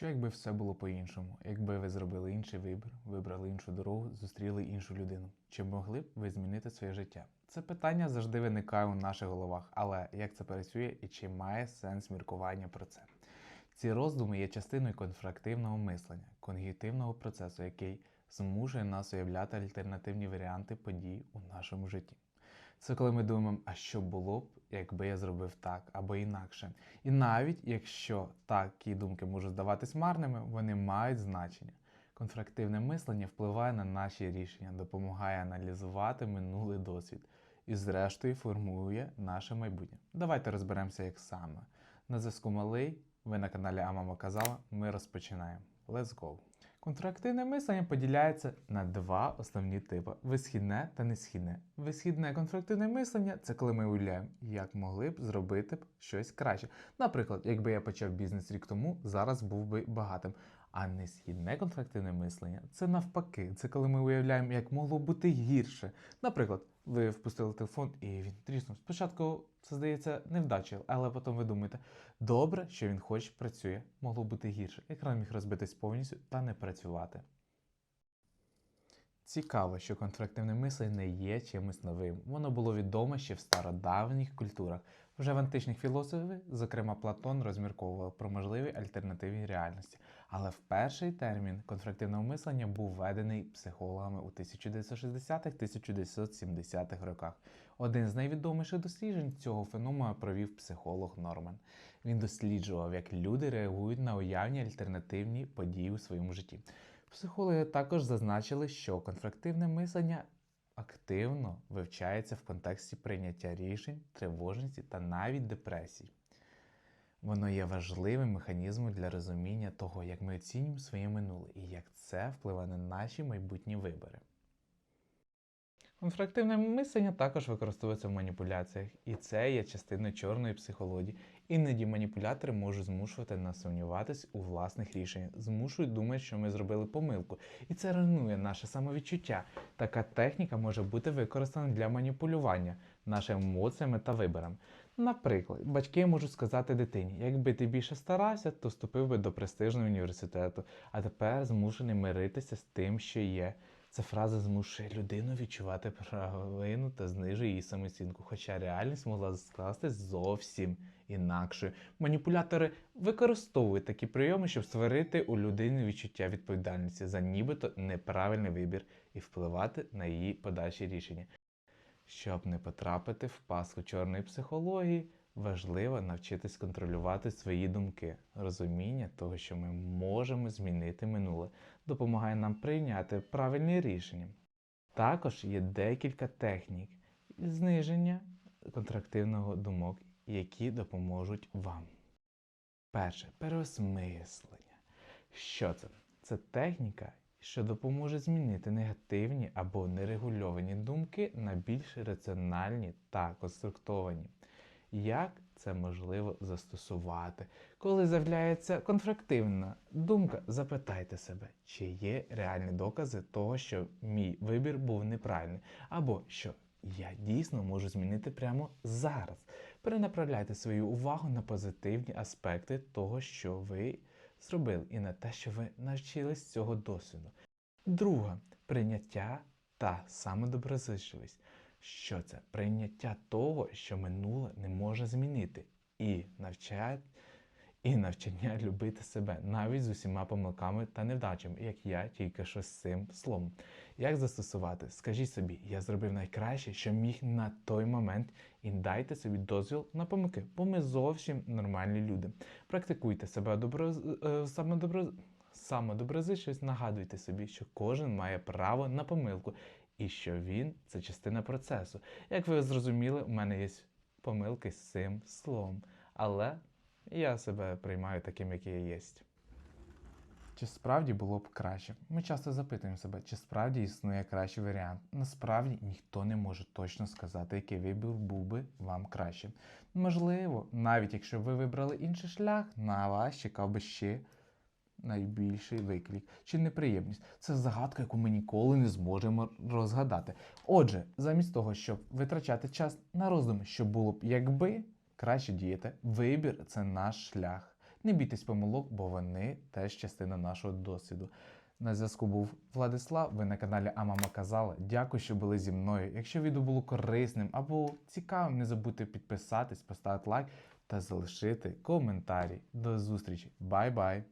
Що якби все було по-іншому? Якби ви зробили інший вибір, вибрали іншу дорогу, зустріли іншу людину? Чи могли б ви змінити своє життя? Це питання завжди виникає у наших головах, але як це працює і чи має сенс міркування про це? Ці роздуми є частиною конфрактивного мислення, когнітивного процесу, який змушує нас уявляти альтернативні варіанти подій у нашому житті. Це коли ми думаємо, а що було б, якби я зробив так або інакше. І навіть якщо такі думки можуть здаватись марними, вони мають значення. Конфрактивне мислення впливає на наші рішення, допомагає аналізувати минулий досвід і, зрештою, формує наше майбутнє. Давайте розберемося, як саме. На зв'язку малий, ви на каналі Амама Казала, ми розпочинаємо. Let's go! Контрактивне мислення поділяється на два основні типи: висхідне та несхідне. Висхідне контрактивне мислення це коли ми уявляємо, як могли б зробити б щось краще. Наприклад, якби я почав бізнес рік тому, зараз був би багатим. А несхідне контрактивне мислення це навпаки, це коли ми уявляємо, як могло бути гірше. Наприклад, ви впустили телефон і він тріснув. Спочатку це здається невдачею, але потім ви думаєте, добре, що він хоч працює, могло бути гірше. Екран міг розбитись повністю та не працювати. Цікаво, що контрактивне мислення не є чимось новим. Воно було відоме ще в стародавніх культурах. Вже в античних філософів, зокрема Платон, розмірковував про можливі альтернативні реальності. Але вперший термін конфрактивного мислення був введений психологами у 1960-1970-х роках. Один з найвідоміших досліджень цього феномену провів психолог Норман. Він досліджував, як люди реагують на уявні альтернативні події у своєму житті. Психологи також зазначили, що конфрактивне мислення активно вивчається в контексті прийняття рішень, тривожності та навіть депресій. Воно є важливим механізмом для розуміння того, як ми оцінюємо своє минуле і як це впливає на наші майбутні вибори. Конфрактивне мислення також використовується в маніпуляціях, і це є частиною чорної психології. Іноді маніпулятори можуть змушувати нас сумніватись у власних рішеннях, змушують думати, що ми зробили помилку, і це руйнує наше самовідчуття. Така техніка може бути використана для маніпулювання нашими емоціями та виборами. Наприклад, батьки можуть сказати дитині, якби ти більше старався, то вступив би до престижного університету, а тепер змушений миритися з тим, що є. Ця фраза змушує людину відчувати провину та знижує її самооцінку, хоча реальність могла скластись зовсім інакшою. Маніпулятори використовують такі прийоми, щоб створити у людини відчуття відповідальності за нібито неправильний вибір і впливати на її подальші рішення. Щоб не потрапити в паску чорної психології, важливо навчитись контролювати свої думки. Розуміння того, що ми можемо змінити минуле, допомагає нам прийняти правильні рішення. Також є декілька технік зниження контрактивного думок, які допоможуть вам. Перше переосмислення. Що це? Це техніка, що допоможе змінити негативні або нерегульовані думки на більш раціональні та конструктовані. Як це можливо застосувати? Коли з'являється конфрактивна думка, запитайте себе, чи є реальні докази того, що мій вибір був неправильний, або що я дійсно можу змінити прямо зараз. Перенаправляйте свою увагу на позитивні аспекти того, що ви зробили, і на те, що ви навчились цього досвіду. Друге прийняття та самодоброзичливість. Що це? Прийняття того, що минуле не може змінити, і навчать, і навчання любити себе навіть з усіма помилками та невдачами, як я тільки що з цим словом. Як застосувати? Скажіть собі, я зробив найкраще, що міг на той момент, і дайте собі дозвіл на помилки, бо ми зовсім нормальні люди. Практикуйте себе добро, е, самодобро, самодоброзичливість, нагадуйте собі, що кожен має право на помилку і що він це частина процесу. Як ви зрозуміли, у мене є помилки з цим словом, але я себе приймаю таким, який я є. Чи справді було б краще? Ми часто запитуємо себе, чи справді існує кращий варіант. Насправді ніхто не може точно сказати, який вибір був би вам краще. Можливо, навіть якщо ви вибрали інший шлях, на вас чекав би ще найбільший виклик чи неприємність. Це загадка, яку ми ніколи не зможемо розгадати. Отже, замість того, щоб витрачати час на роздуми, що було б, якби краще діяти, вибір це наш шлях. Не бійтесь помилок, бо вони теж частина нашого досвіду. На зв'язку був Владислав. Ви на каналі А Мама Казала. Дякую, що були зі мною. Якщо відео було корисним або цікавим, не забудьте підписатись, поставити лайк та залишити коментарі. До зустрічі. Бай-бай!